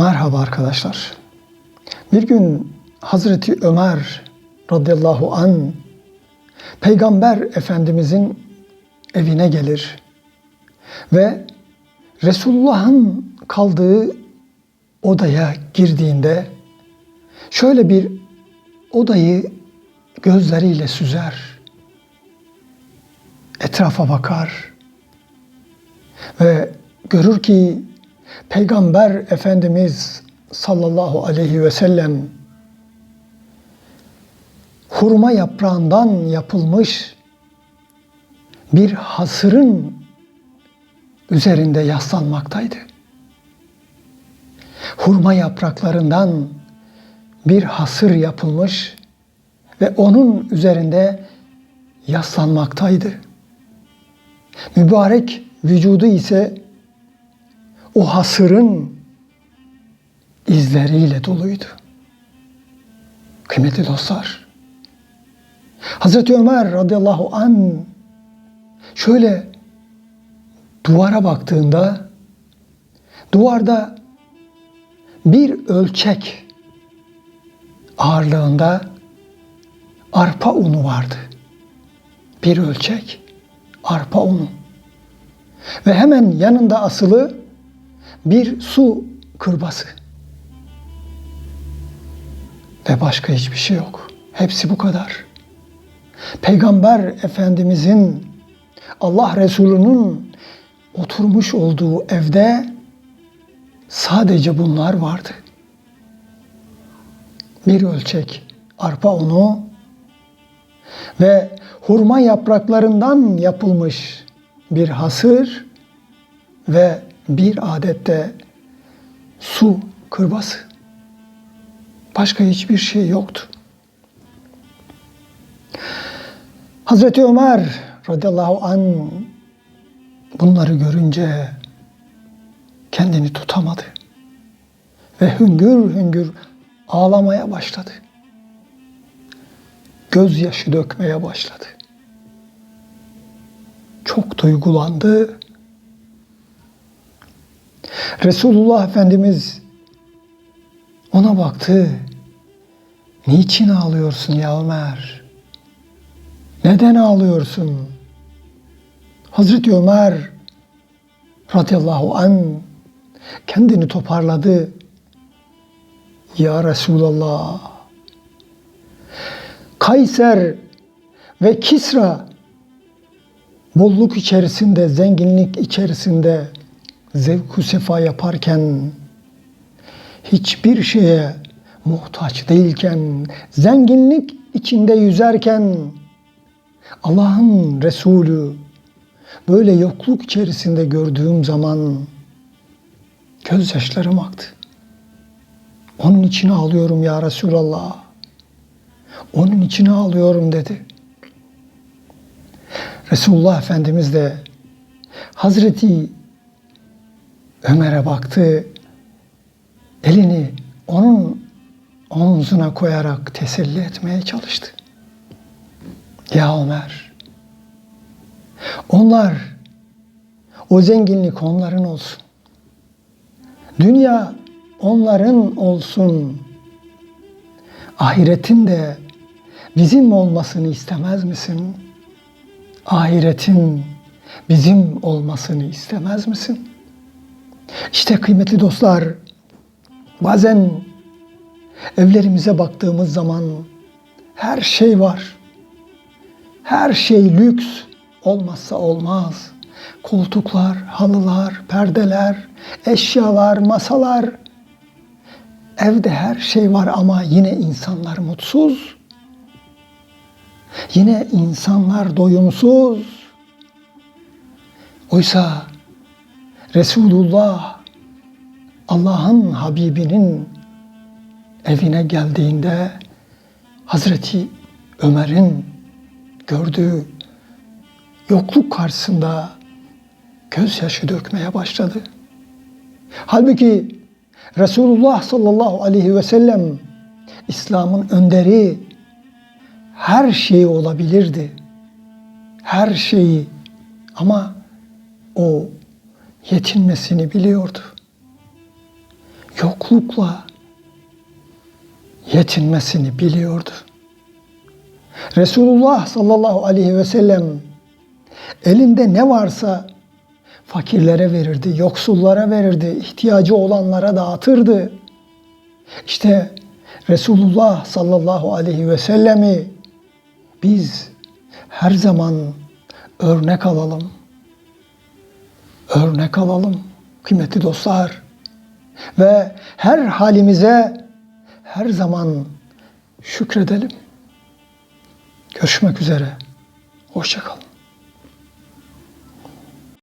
Merhaba arkadaşlar. Bir gün Hazreti Ömer radıyallahu an Peygamber Efendimizin evine gelir ve Resulullah'ın kaldığı odaya girdiğinde şöyle bir odayı gözleriyle süzer. Etrafa bakar ve görür ki Peygamber Efendimiz sallallahu aleyhi ve sellem hurma yaprağından yapılmış bir hasırın üzerinde yaslanmaktaydı. Hurma yapraklarından bir hasır yapılmış ve onun üzerinde yaslanmaktaydı. Mübarek vücudu ise o hasırın izleriyle doluydu. Kıymetli dostlar, Hazreti Ömer radıyallahu an şöyle duvara baktığında duvarda bir ölçek ağırlığında arpa unu vardı. Bir ölçek arpa unu. Ve hemen yanında asılı bir su kırbası. Ve başka hiçbir şey yok. Hepsi bu kadar. Peygamber Efendimizin Allah Resulü'nün oturmuş olduğu evde sadece bunlar vardı. Bir ölçek arpa unu ve hurma yapraklarından yapılmış bir hasır ve bir adette su kırbası. Başka hiçbir şey yoktu. Hazreti Ömer radıyallahu an bunları görünce kendini tutamadı ve hüngür hüngür ağlamaya başladı. Gözyaşı dökmeye başladı. Çok duygulandı. Resulullah Efendimiz ona baktı. Niçin ağlıyorsun ya Ömer? Neden ağlıyorsun? Hazreti Ömer radıyallahu an kendini toparladı. Ya Resulallah Kayser ve Kisra bolluk içerisinde, zenginlik içerisinde zevku sefa yaparken hiçbir şeye muhtaç değilken, zenginlik içinde yüzerken Allah'ın Resulü böyle yokluk içerisinde gördüğüm zaman gözyaşlarım aktı. Onun için ağlıyorum ya Resulallah. Onun için ağlıyorum dedi. Resulullah Efendimiz de Hazreti Ömer'e baktı. Elini onun omzuna koyarak teselli etmeye çalıştı. Ya Ömer, onlar, o zenginlik onların olsun. Dünya onların olsun. Ahiretin de bizim olmasını istemez misin? Ahiretin bizim olmasını istemez misin? İşte kıymetli dostlar, bazen evlerimize baktığımız zaman her şey var. Her şey lüks olmazsa olmaz. Koltuklar, halılar, perdeler, eşyalar, masalar. Evde her şey var ama yine insanlar mutsuz. Yine insanlar doyumsuz. Oysa Resulullah Allah'ın Habibinin evine geldiğinde Hazreti Ömer'in gördüğü yokluk karşısında gözyaşı dökmeye başladı. Halbuki Resulullah sallallahu aleyhi ve sellem İslam'ın önderi her şeyi olabilirdi. Her şeyi ama o yetinmesini biliyordu. yoklukla yetinmesini biliyordu. Resulullah sallallahu aleyhi ve sellem elinde ne varsa fakirlere verirdi, yoksullara verirdi, ihtiyacı olanlara dağıtırdı. İşte Resulullah sallallahu aleyhi ve sellemi biz her zaman örnek alalım. Örnek alalım kıymetli dostlar. Ve her halimize her zaman şükredelim. Görüşmek üzere. Hoşçakalın.